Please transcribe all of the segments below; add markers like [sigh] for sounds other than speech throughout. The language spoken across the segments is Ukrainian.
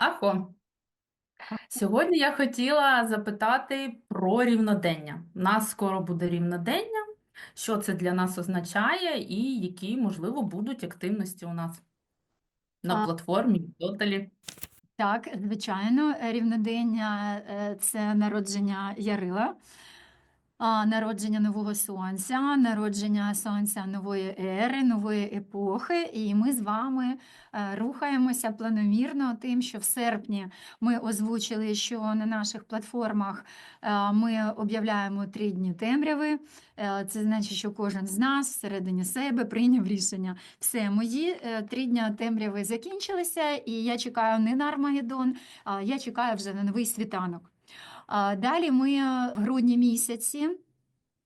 Ахо, сьогодні я хотіла запитати про рівнодення. У нас скоро буде рівнодення. Що це для нас означає, і які, можливо, будуть активності у нас на А, платформі в. Так, звичайно, рівнодення е, це народження Ярила, народження нового сонця, народження сонця нової ери, нової епохи. І ми з вами е, рухаємося планомірно тим, що в серпні ми озвучили, що на наших платформах е, ми об'являємо три дні темряви. Е, Це значить, що кожен з нас всередині себе прийняв рішення. Все, мої три дня темряви закінчилися, і я чекаю не на Армагеддон, а я чекаю вже на новий світанок. Далі ми е, в грудні місяці.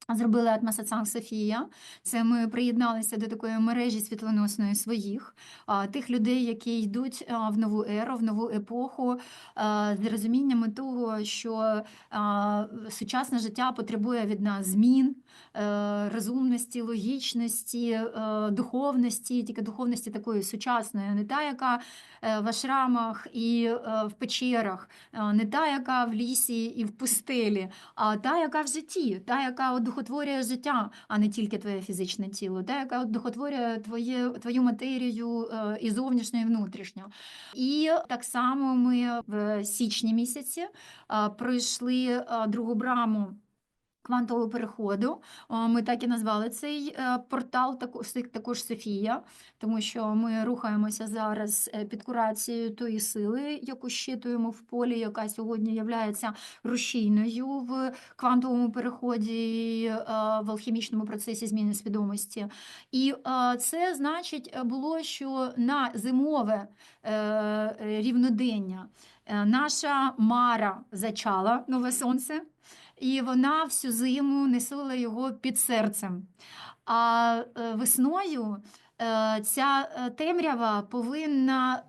Зробили Атмасацанг Софія. Це ми приєдналися до такої мережі світлоносної своїх, тих людей, які йдуть в нову еру, в нову епоху, з розуміннями того, що сучасне життя потребує від нас змін, розумності, логічності, е, духовності, тільки духовності такої сучасної, не та, яка е, в ашрамах і е, в печерах, е, не та, яка в лісі і в пустелі, а та, яка в житті, та, яка одухотворює життя, а не тільки твоє фізичне тіло, та, яка одухотворює твоє, твою матерію е, і зовнішню, і внутрішню. І так само ми в січні місяці е, пройшли е, другу браму. Квантового переходу. Ми так і назвали цей е, портал, також Софія, тому що ми рухаємося зараз е, під курацією тої сили, яку щитуємо в полі, яка сьогодні є рушійною в квантовому переході, е, в алхімічному процесі зміни свідомості. І е, це значить е, було, що на зимове е, е, рівнодення е, наша Мара зачала нове сонце. І вона всю зиму несила його під серцем. А е, весною е, ця е, темрява повинна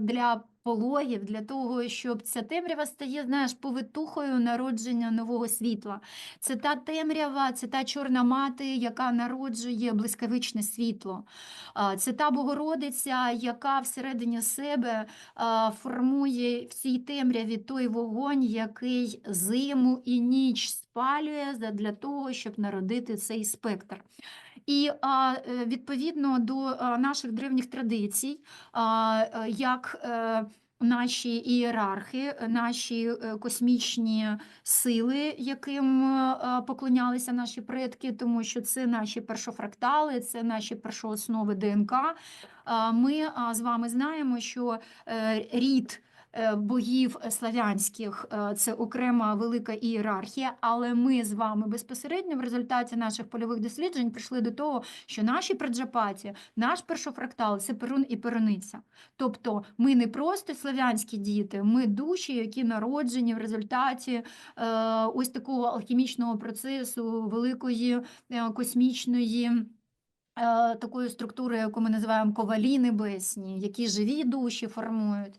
для пологів, для того, щоб ця темрява стає, знаєш, повитухою народження нового світла. Це та темрява, це та чорна мати, яка народжує блискавичне світло. Це та Богородиця, яка всередині себе формує в цій темряві той вогонь, який зиму і ніч спалює для того, щоб народити цей спектр. І е, відповідно до наших древніх традицій, е, як е, наші ієрархи, наші космічні сили, яким поклонялися наші предки, тому що це наші першофрактали, це наші першооснови ДНК. Ми з вами знаємо, що рід богів славянських е, це окрема велика ієрархія, але ми з вами безпосередньо в результаті наших польових досліджень прийшли до того, що наші праджапаті, наш першофрактал це перун і перуниця. Тобто ми не просто славянські діти, ми душі, які народжені в результаті е, ось такого алхімічного процесу, великої е, космічної. Е, Такої структури, яку ми називаємо ковалі небесні, які живі душі формують.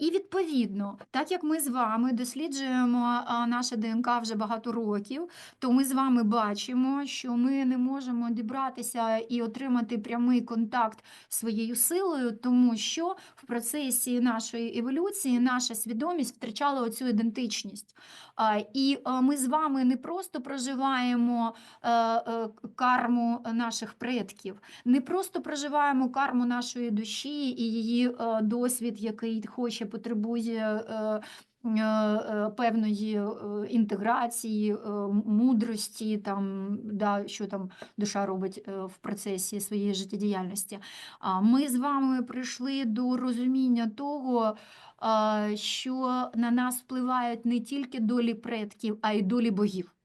І відповідно, так як ми з вами досліджуємо а, наше ДНК вже багато років, то ми з вами бачимо, що ми не можемо дібратися і отримати прямий контакт своєю силою, тому що в процесі нашої еволюції наша свідомість втрачала оцю ідентичність. І ми з вами не просто проживаємо е, е, карму наших предків, не просто проживаємо карму нашої душі і її е, досвід, який хоче, потребує. е, е, Певної інтеграції, мудрості, там, да, що там душа робить в процесі своєї життєдіяльності. А Ми з вами прийшли до розуміння того, що на нас впливають не тільки долі предків, а й долі богів.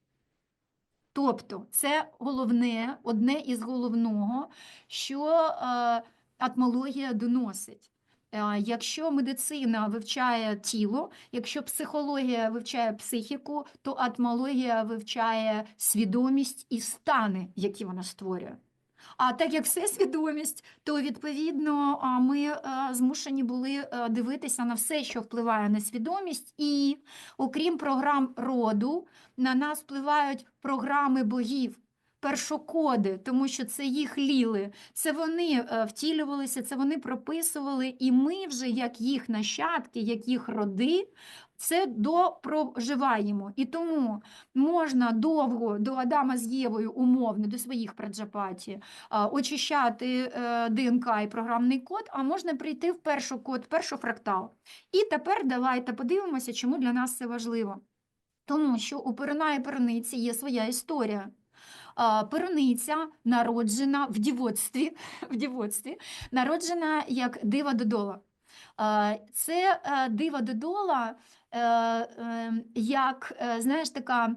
Тобто, це головне, одне із головного, що е, атмологія доносить. Е, Якщо медицина вивчає тіло, якщо психологія вивчає психіку, то атмологія вивчає свідомість і стани, які вона створює. А так як все свідомість, то відповідно ми змушені були дивитися на все, що впливає на свідомість, і окрім програм роду, на нас впливають програми богів. першокоди, тому що це їх ліли, це вони е, втілювалися, це вони прописували, і ми вже, як їх нащадки, як їх роди, це допроживаємо. І тому можна довго до Адама з Євою умовно, до своїх праджапаті, очищати е, ДНК і програмний код, а можна прийти в першу код, першу фрактал. І тепер давайте подивимося, чому для нас це важливо. Тому що у перуна і перуниці є своя історія. Перуниця народжена в дівоцтві, [laughs] в дівоцтві, народжена як дива Додола. Це е, дива Додола е, е, як, е, знаєш, така,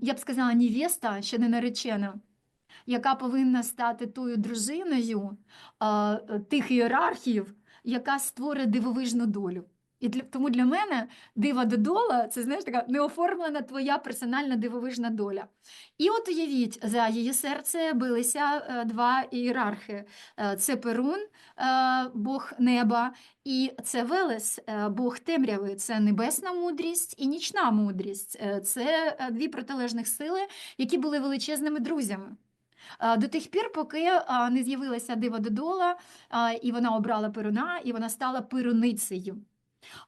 я б сказала, невеста, ще не наречена, яка повинна стати тою дружиною тих ієрархів, яка створить дивовижну долю. І для, тому для мене дива додола це знаєш така неоформлена твоя персональна дивовижна доля. І от уявіть, за її серце билися е, два ієрархи: Е, це Перун, е, Бог неба, і це Велес, е, Бог темряви. Це небесна мудрість і нічна мудрість. Е, Це е, дві протилежних сили, які були величезними друзями. До тих пір, поки не з'явилася дива Додола, і вона обрала Перуна, і вона стала Перуницею.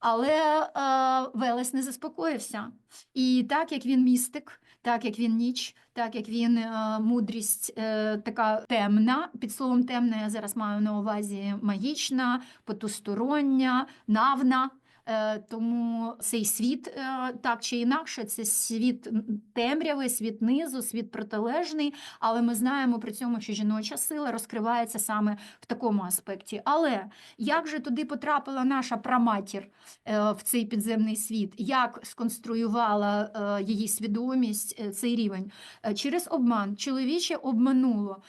Але е, Велес не заспокоївся. І так як він містик, так як він ніч, так як він е, мудрість е, така темна, під словом темна я зараз маю на увазі магічна, потустороння, навна. Е, Тому цей світ е, так чи інакше, це світ темряви, світ низу, світ протилежний, але ми знаємо при цьому, що жіноча сила розкривається саме в такому аспекті. Але як же туди потрапила наша праматір е, в цей підземний світ? Як сконструювала її свідомість цей рівень? Через обман. Чоловіче обмануло.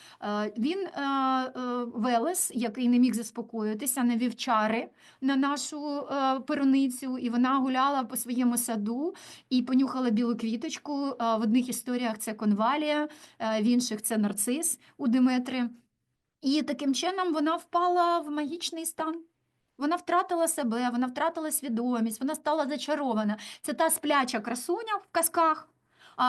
Він Велес, який не міг заспокоїтися, навів чари на нашу е, перуницю, і вона гуляла по своєму саду і понюхала білу квіточку. Е, В одних історіях це конвалія, е, в інших це нарцис у Диметри. І таким чином вона впала в магічний стан. Вона втратила себе, вона втратила свідомість, вона стала зачарована. Це та спляча красуня в казках,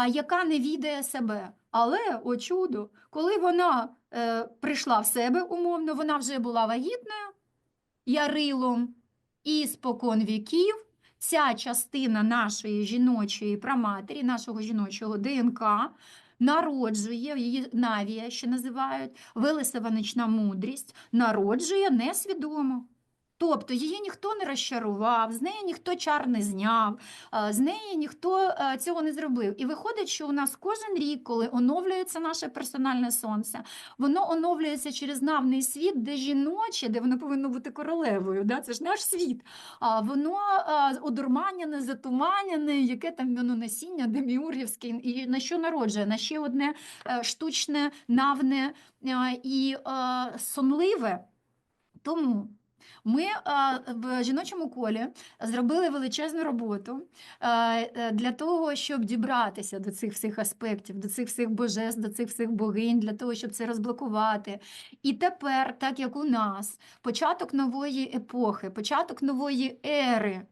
яка не відає себе. Але, о чудо, коли вона е, прийшла в себе умовно, вона вже була вагітною, ярилом, і спокон віків ця частина нашої жіночої праматері, нашого жіночого ДНК народжує, її навія ще називають, Велесова мудрість, народжує несвідомо. Тобто її ніхто не розчарував, з неї ніхто чар не зняв, з неї ніхто цього не зробив. І виходить, що у нас кожен рік, коли оновлюється наше персональне сонце, воно оновлюється через навний світ, де жіноче, де воно повинно бути королевою. Да? Це ж наш світ. Воно а, одурманяне, затуманяне, яке там воно насіння деміургівське, і на що народжує? На ще одне е, штучне, навне е, і е, сонливе. Тому ми в жіночому колі зробили величезну роботу е, для того, щоб дібратися до цих всіх аспектів, до цих всіх божеств, до цих всіх богинь, для того, щоб це розблокувати. І тепер, так як у нас, початок нової епохи, початок нової ери.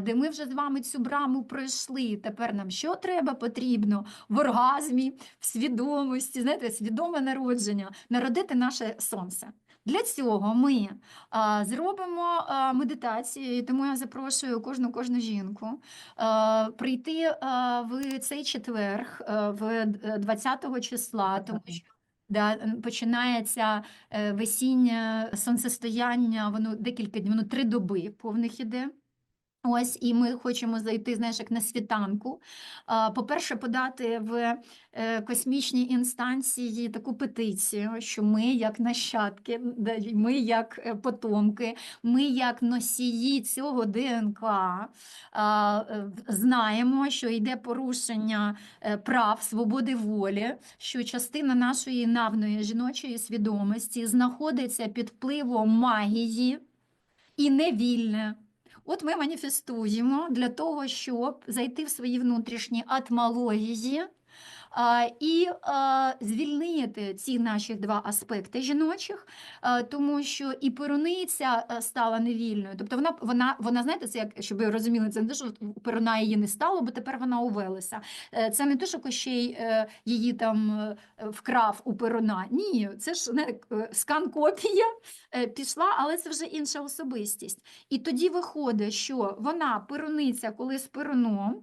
Де ми вже з вами цю браму пройшли. Тепер нам що треба? Потрібно в оргазмі, в свідомості, знаєте, свідоме народження, народити наше сонце. Для цього ми а, зробимо а, медитацію, і тому я запрошую кожну кожну жінку а, прийти а, в цей четверг, а, в е, 20 числа, тому що да, починається весіння весіннє сонцестояння, воно декілька днів, воно три доби повних іде. Ось, і ми хочемо зайти, знаєш, як на світанку. По-перше, подати в е, космічній інстанції таку петицію, що ми, як нащадки, ми, як е, потомки, ми, як носії цього ДНК, е, знаємо, що йде порушення прав, свободи волі, що частина нашої навної жіночої свідомості знаходиться під впливом магії і невільне. От ми маніфестуємо для того, щоб зайти в свої внутрішні атмології, а, і звільнити ці наші два аспекти жіночих, тому що і перуниця стала невільною. Тобто вона, вона, вона знаєте, це як щоб ви розуміли, це не те, що перуна її не стало, бо тепер вона увелася. Е, Це не те, що Кощей е, її там е, вкрав у перуна. Ні, це ж не е, скан-копія е, пішла, але це вже інша особистість. І тоді виходить, що вона перуниця, коли з перуном.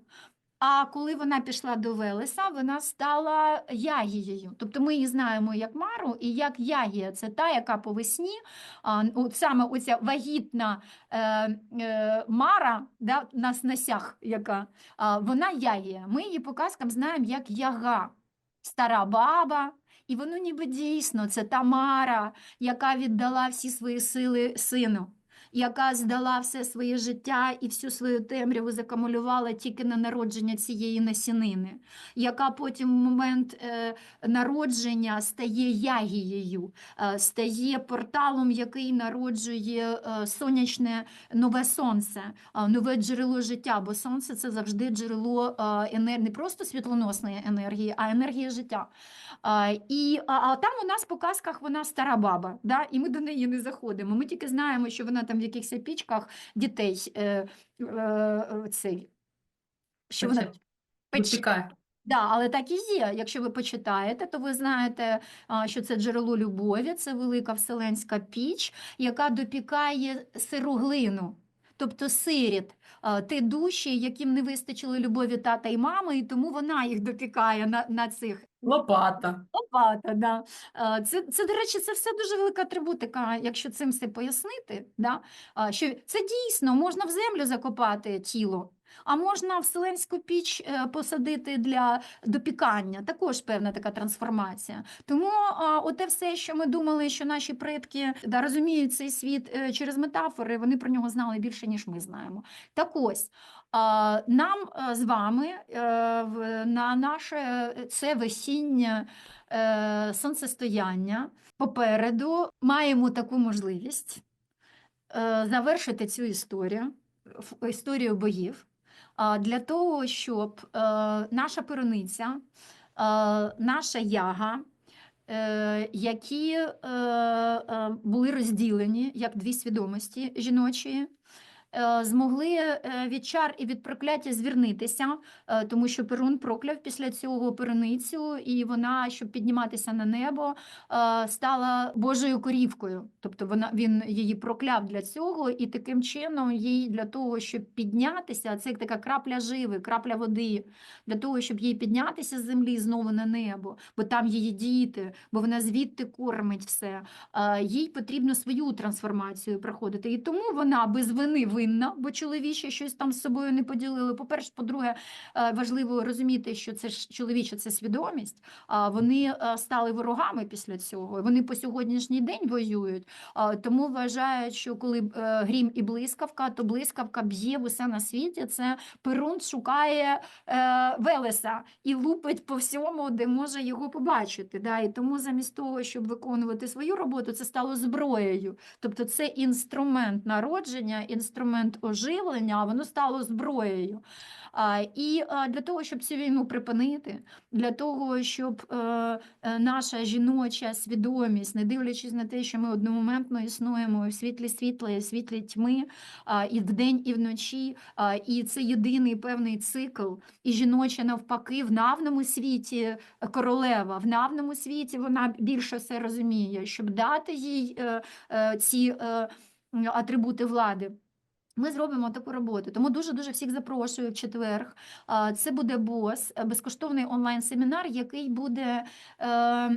А коли вона пішла до Велеса, вона стала Ягією. Тобто ми її знаємо як Мару, і як Ягія це та, яка по весні, от саме оця вагітна е, е, Мара да, на снасях, яка вона Ягія. Ми її по казкам знаємо як Яга, стара баба. І воно ніби дійсно це та Мара, яка віддала всі свої сили сину яка здала все своє життя і всю свою темряву закамулювала тільки на народження цієї насінини, яка потім в момент е, народження стає ягією, е, стає порталом, який народжує е, сонячне нове сонце, нове джерело життя, бо сонце це завжди джерело е, енер... не просто світлоносної енергії, а енергії життя. І, а там у нас по казках вона стара баба, да? і ми до неї не заходимо. Ми тільки знаємо, що вона там в якихось пічках дітей е, е, цей, що вона Пече- пече. Да, але так і є. Якщо ви почитаєте, то ви знаєте, що це джерело любові, це велика вселенська піч, яка допікає сироглину, тобто сиріт, те душі, яким не вистачило любові тата і мами, і тому вона їх допікає на, на цих Лопата. Лопата, да. Це, це, до речі, це все дуже велика атрибутика, якщо цим все пояснити, да? що це дійсно можна в землю закопати тіло, а можна вселенську піч е, посадити для допікання. Також певна така трансформація. Тому оте все, що ми думали, що наші предки да, розуміють цей світ е, через метафори, вони про нього знали більше, ніж ми знаємо. Так ось. Нам е, з вами на наше це весіннє е, сонцестояння попереду маємо таку можливість завершити цю історію, історію боїв, для того, щоб е, наша перуниця, е, наша яга, е, які були розділені як дві свідомості жіночі, змогли е, від чар і від прокляття звірнитися, е, тому що Перун прокляв після цього перуницю, і вона, щоб підніматися на небо, е, стала Божою корівкою. Тобто вона він її прокляв для цього, і таким чином їй для того, щоб піднятися, це як така крапля живи, крапля води, для того, щоб їй піднятися з землі знову на небо, бо там її діти, бо вона звідти кормить все. е, Їй потрібно свою трансформацію проходити. І тому вона без вини винна, бо чоловіче щось там з собою не поділили. По-перше, по-друге, е, важливо розуміти, що це ж чоловіча це свідомість. А вони е, стали ворогами після цього. Вони по сьогоднішній день воюють. Тому вважають, що коли е, грім і блискавка, то блискавка б'є усе на світі. Це Перун шукає Велеса і лупить по всьому, де може його побачити. Да? І тому замість того, щоб виконувати свою роботу, це стало зброєю. Тобто це інструмент народження, інструмент оживлення, а воно стало зброєю. І для того, щоб цю війну припинити, для того, щоб е, е, наша жіноча свідомість, не дивлячись на те, що ми одномоментно існуємо в світлі світла, і світлі тьми, і вдень, і вночі, і це єдиний певний цикл, і жіноча навпаки в навному світі е, королева, в навному світі вона більше все розуміє, щоб дати їй е, е, ці е, атрибути влади. Ми зробимо таку роботу. Тому дуже-дуже всіх запрошую в четверг. Це буде БОС, е, безкоштовний онлайн-семінар, який буде е,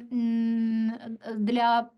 для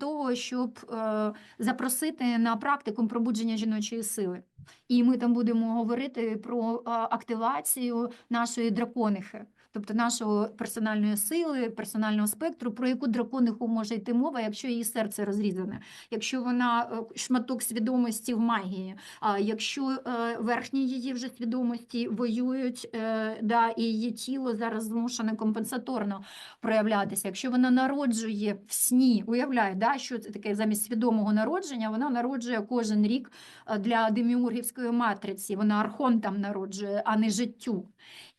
того, щоб е, запросити на практику пробудження жіночої сили. І ми там будемо говорити про активацію нашої драконихи, тобто нашої персональної сили, персонального спектру, про яку дракониху може йти мова, якщо її серце розрізане, якщо вона е, шматок свідомості в магії, а якщо е, верхні її вже свідомості воюють, е, да, і її тіло зараз змушене компенсаторно проявлятися, якщо вона народжує в сні, уявляє, да, що це таке замість свідомого народження, вона народжує кожен рік для деміургівської матриці, вона архонтам народжує, а не життю.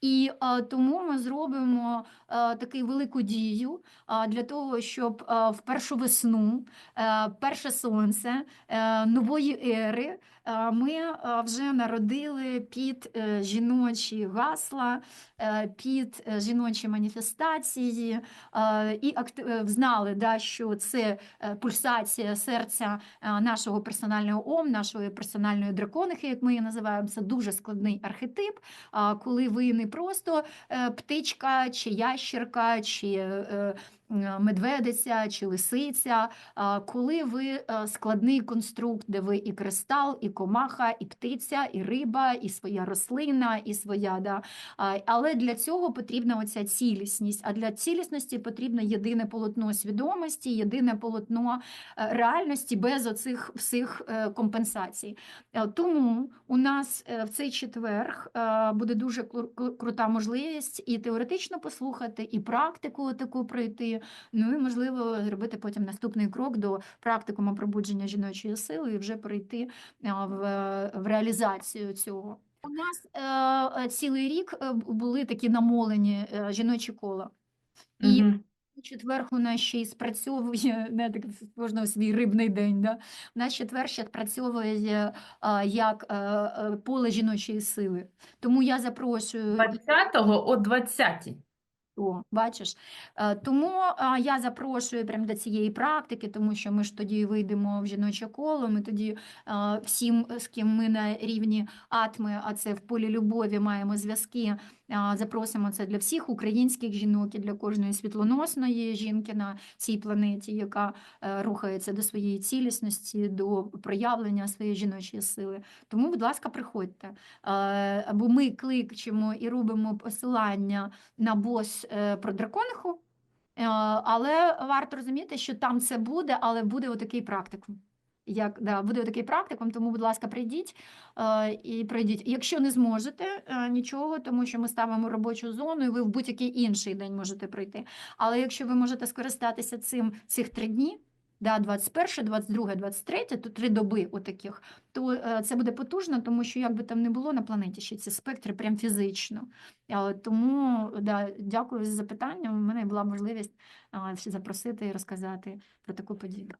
І тому ми зробимо е, таку велику дію е, для того, щоб е, в першу весну, перше сонце нової ери ми вже народили під жіночі гасла, під жіночі маніфестації і знали, да, що це пульсація серця нашого персонального ом, нашої персональної драконихи, як ми її називаємо. Це дуже складний архетип, коли ви не просто е, птичка, чи ящерка, чи е, медведиця, чи лисиця, коли ви е, складний конструкт, де ви і кристал, і комаха, і птиця, і риба, і своя рослина, і своя. Да. Але для цього потрібна оця цілісність. А для цілісності потрібно єдине полотно свідомості, єдине полотно е, реальності без оцих всіх е, компенсацій. Е, Тому у нас е, в цей четверг е, буде дуже кру- кру- крута можливість і теоретично послухати, і практику таку пройти. Ну і можливо зробити потім наступний крок до практикуму пробудження жіночої сили і вже перейти е, в, в реалізацію цього. У нас е, е, цілий рік е, були такі намолені е, жіночі кола. І Мгм. у четвер у нас ще й спрацьовує не так кожного свій рибний день. Да? У нас четвер ще спрацьовує а, як е, е, поле жіночої сили. Тому я запрошую 20-го о 20-й. О, бачиш. Е, Тому я запрошую прям до цієї практики, тому що ми ж тоді вийдемо в жіноче коло. Ми тоді всім, з ким ми на рівні атми, а це в полі любові маємо зв'язки. Запросимо це для всіх українських жінок і для кожної світлоносної жінки на цій планеті, яка е, рухається до своєї цілісності, до проявлення своєї жіночої сили. Тому, будь ласка, приходьте. Е, Бо ми кликчемо і робимо посилання на бос е, про дракониху, але варто розуміти, що там це буде, але буде отакий практикум. Як, да, буде такий практикум, тому, будь ласка, прийдіть е, і пройдіть. Якщо не зможете е, нічого, тому що ми ставимо робочу зону, і ви в будь-який інший день можете пройти. Але якщо ви можете скористатися цим цих три дні, да, 21, 22, 23, то три доби отаких, то е, це буде потужно, тому що як би там не було на планеті, ще ці спектри прям фізично. Е, Тому да, дякую за запитання. У мене була можливість е, запросити і розказати про таку подію.